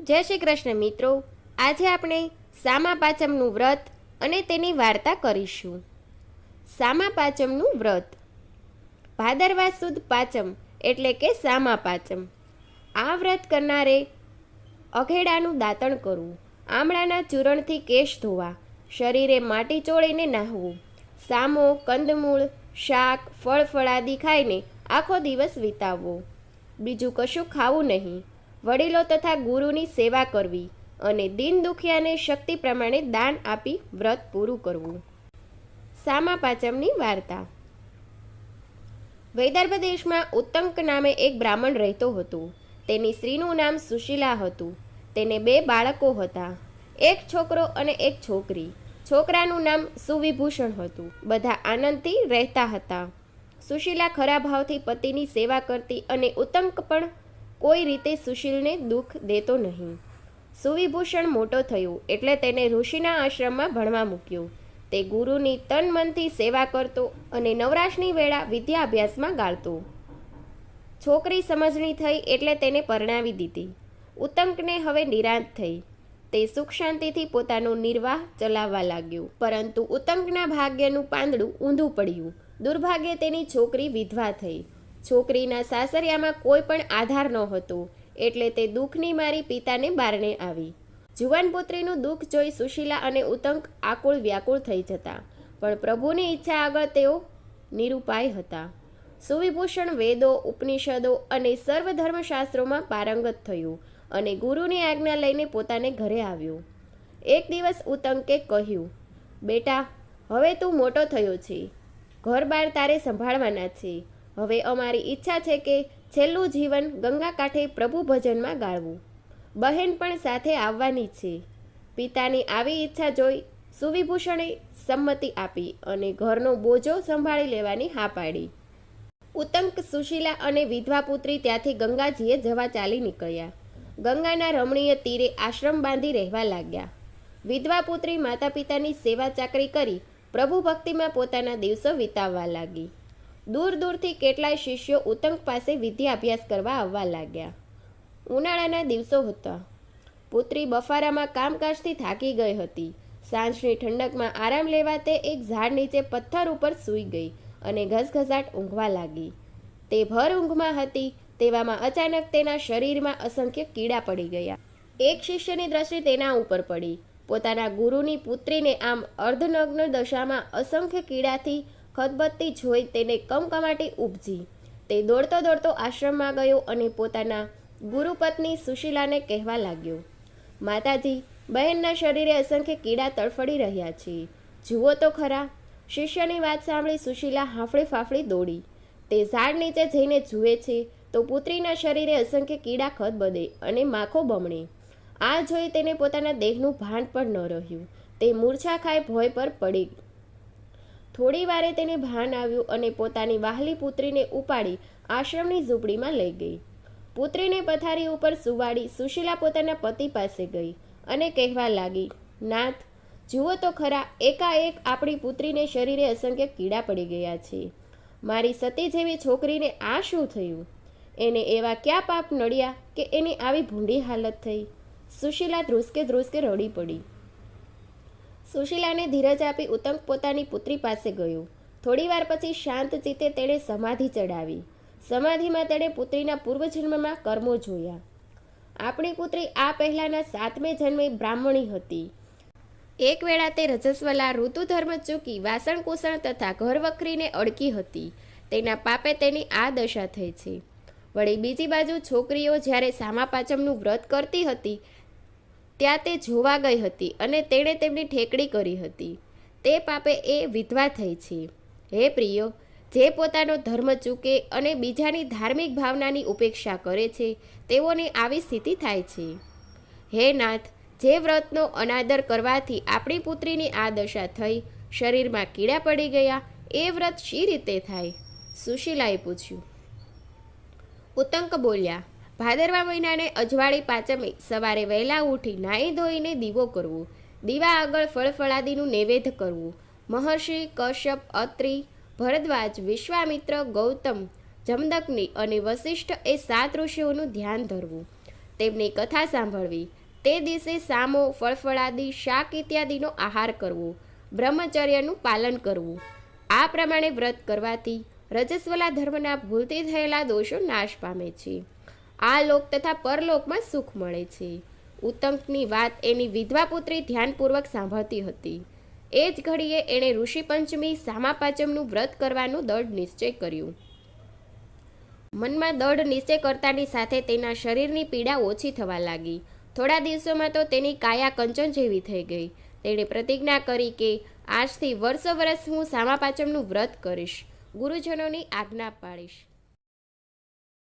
જય શ્રી કૃષ્ણ મિત્રો. આજે આપણે સામા પાચમનું વ્રત અને તેની વાર્તા કરીશું. સામા પાચમનું વ્રત. ભાદરવા સુદ પાચમ એટલે કે સામા પાચમ. આ વ્રત કરનારે અઘેડાનું દાંતણ કરવું, આમળાના ચૂરણથી કેશ ધોવા, શરીરે માટી ચોળીને નાહવું, સામો, કંદમૂળ, શાક, ફળ, ફળાદી ખાઈને આખો દિવસ વિતાવવો. બીજું કશું ખાવું નહીં. વડીલો તથા ગુરુની સેવા કરવી અને દિન દુખિયાને શક્તિ પ્રમાણે દાન આપી વ્રત પૂરું કરવું. સામા પાચમની વાર્તા. વૈદર્ભ દેશમાં ઉત્તંક નામે એક બ્રાહ્મણ રહેતો હતો. તેની સ્ત્રીનું નામ સુશીલા હતું. તેને બે બાળકો હતા. એક છોકરો અને એક છોકરી. છોકરાનું નામ સુવિભૂષણ હતું. બધા આનંદથી રહેતા હતા. સુશીલા ખરા ભાવથી પતિની સેવા કરતી અને ઉત્તંક પણ કોઈ રીતે સુશીલને દુઃખ દેતો નહીં. સુવિભૂષણ મોટો થયો એટલે તેને ઋષિના આશ્રમમાં ભણવા મૂક્યો. તે ગુરુની તન મનથી સેવા કરતો અને નવરાશની વેળા વિદ્યા અભ્યાસમાં ગાળતો. છોકરી સમજણી થઈ એટલે તેને પરણાવી દીધી. ઉત્તંકને હવે નિરાંત થઈ. તે સુખ શાંતિથી પોતાનો નિર્વાહ ચલાવવા લાગ્યો. પરંતુ ઉત્તંકના ભાગ્યનું પાંદડું ઊંધું પડ્યું. દુર્ભાગ્યે તેની છોકરી વિધવા થઈ. છોકરીના સાસરિયામાં કોઈ પણ આધાર નહોતો, એટલે તે દુઃખની મારી પિતાને બારણે આવી. જુવાન પુત્રીનું દુઃખ જોઈ સુશીલા અને ઉતંક આકુળ વ્યાકુળ થઈ જતા, પણ પ્રભુની ઈચ્છા આગળ તેઓ નિરૂપાય હતા. સુવિભૂષણ વેદો, ઉપનિષદો અને સર્વ ધર્મશાસ્ત્રોમાં પારંગત થયું અને ગુરુની આજ્ઞા લઈને પોતાને ઘરે આવ્યો. એક દિવસ ઉતંકે કહ્યું, બેટા, હવે તું મોટો થયો છે. ઘર બાર તારે સંભાળવાના છે. હવે અમારી ઈચ્છા છે કે છેલ્લું જીવન ગંગા કાંઠે પ્રભુ ભજનમાં ગાળવું. બહેન પણ સાથે આવવાની છે. પિતાની આવી ઈચ્છા જોઈ સુવિભૂષણે સંમતિ આપી અને ઘરનો બોજો સંભાળી લેવાની હા પાડી. ઉત્તંક સુશીલા અને વિધવા પુત્રી ત્યાંથી ગંગાજીએ જવા ચાલી નીકળ્યા. ગંગાના રમણીય તીરે આશ્રમ બાંધી રહેવા લાગ્યા. વિધવા પુત્રી માતા પિતાની સેવા ચાકરી કરી પ્રભુ ભક્તિમાં પોતાના દિવસો વિતાવવા લાગી. દૂર દૂરથી કેટલાય શિષ્યો ઉતંક પાસે વિદ્યા અભ્યાસ કરવા આવવા લાગ્યા. ઉનાળાના દિવસો હતા. પુત્રી બફારામાં કામકાજથી થાકી ગઈ હતી. સાંજની ઠંડકમાં આરામ લેવા તે એક ઝાડ નીચે પથ્થર ઉપર સૂઈ ગઈ અને ઘસઘસાટ ઊંઘવા લાગી. તે ભર ઊંઘમાં હતી, તેવામાં અચાનક તેના શરીરમાં અસંખ્ય કીડા પડી ગયા. એક શિષ્યની દ્રષ્ટિ તેના ઉપર પડી. પોતાના ગુરુની પુત્રીને આમ અર્ધનગ્ન દશામાં અસંખ્ય કીડાથી ખતબત્તી જોઈ તેને કમકમાટી ઉપજી. તે દોડતો દોડતો આશ્રમમાં ગયો અને પોતાના ગુરુપત્ની સુશીલાને કહેવા લાગ્યો, માતાજી, બહેનના શરીરે અસંખ્ય કીડા તડફડી રહ્યા છે. જુઓ તો ખરા, શિષ્યની વાત સાંભળી સુશીલા હાંફળી ફાફડી દોડી. તે ઝાડ નીચે જઈને જુએ છે તો પુત્રીના શરીરે અસંખ્ય કીડા ખદબદે અને માખો બમણે. આ જોઈ તેને પોતાના દેહનું ભાન પણ ન રહ્યું. તે મૂર્છા ખાઈ ભોય પર પડી થોડી વારે તેને ભાન આવ્યું અને પોતાની વાહલી પુત્રીને ઉપાડી આશ્રમની ઝૂંપડીમાં લઈ ગઈ. પુત્રીને પથારી ઉપર સુવાડી સુશીલા પોતાના પતિ પાસે ગઈ અને કહેવા લાગી, નાથ, જુઓ તો ખરા, એકાએક આપણી પુત્રીને શરીરે અસંખ્ય કીડા પડી ગયા છે. મારી સતી જેવી છોકરીને આ શું થયું? એને એવા ક્યાં પાપ નડ્યા કે એની આવી ભૂંડી હાલત થઈ? સુશીલા ધ્રુસકે ધ્રુસકે રડી પડી. સુશીલાને ધીરજ આપી ઉતંક પોતાની પુત્રી પાસે ગયો. થોડીવાર પછી શાંત ચિત્તે તેણે સમાધિ ચડાવી સમાધિમાં તેણે પુત્રીના પૂર્વજન્મમાં કર્મો જોયા. આપણી પુત્રી આ પહેલાંના સાતમે જન્મે બ્રાહ્મણી હતી. એક વેળા તે રજસ્વલા, ઋતુધર્મ ચૂકી વાસણકુસણ તથા ઘર વખરીને અડકી હતી. તેના પાપે તેની આ દશા થઈ છે. વળી બીજી બાજુ છોકરીઓ જ્યારે સામા પાચમનું વ્રત કરતી હતી ત્યાં તે જોવા ગઈ હતી અને તેણે તેમની ઠેકડી કરી હતી. તે પાપે એ વિધવા થઈ છે. હે પ્રિયો, જે પોતાનો ધર્મ ચૂકે અને બીજાની ધાર્મિક ભાવનાની ઉપેક્ષા કરે છે, તેઓની આવી સ્થિતિ થાય છે. હે નાથ, જે વ્રતનો અનાદર કરવાથી આપણી પુત્રીની આ દશા થઈ, શરીરમાં કીડા પડી ગયા, એ વ્રત શી રીતે થાય? સુશીલાએ પૂછ્યું. ઉતંક બોલ્યા ભાદરવા મહિનાને અજવાળી પાંચમે સવારે વહેલા ઉઠી નાહી ધોઈને દીવો કરવો, દીવા આગળ ફળફળાદીનું નૈવેદ્ય કરવું. મહર્ષિ, કશ્યપ, અત્રિ, ભરદ્વાજ, વિશ્વામિત્ર, ગૌતમ, જમદગ્નિ અને વશિષ્ઠ એ સાત ઋષિઓનું ધ્યાન ધરવું. તેમની કથા સાંભળવી, તે દિવસે સામો, ફળફળાદી, શાક ઇત્યાદિનો આહાર કરવો, બ્રહ્મચર્યનું પાલન કરવું. આ પ્રમાણે વ્રત કરવાથી રજસ્વલા ધર્મના ભૂલથી થયેલા દોષો નાશ પામે છે. આ લોક તથા પરલોકમાં સુખ મળે છે. ઉત્તમની વાત એની વિધવા પુત્રી ધ્યાનપૂર્વક સાંભળતી હતી. એ જ ઘડીએ એણે ઋષિ પંચમી સામા પાંચમનું વ્રત કરવાનું દળ નિશ્ચય કર્યું. મનમાં દળ નિશ્ચય કરતાની સાથે તેના શરીરની પીડા ઓછી થવા લાગી. થોડા દિવસોમાં તો તેની કાયા કંચન જેવી થઈ ગઈ. તેણે પ્રતિજ્ઞા કરી કે, આજથી વર્ષો વર્ષ હું સામા પાંચમનું વ્રત કરીશ. ગુરુજનોની આજ્ઞા પાળીશ.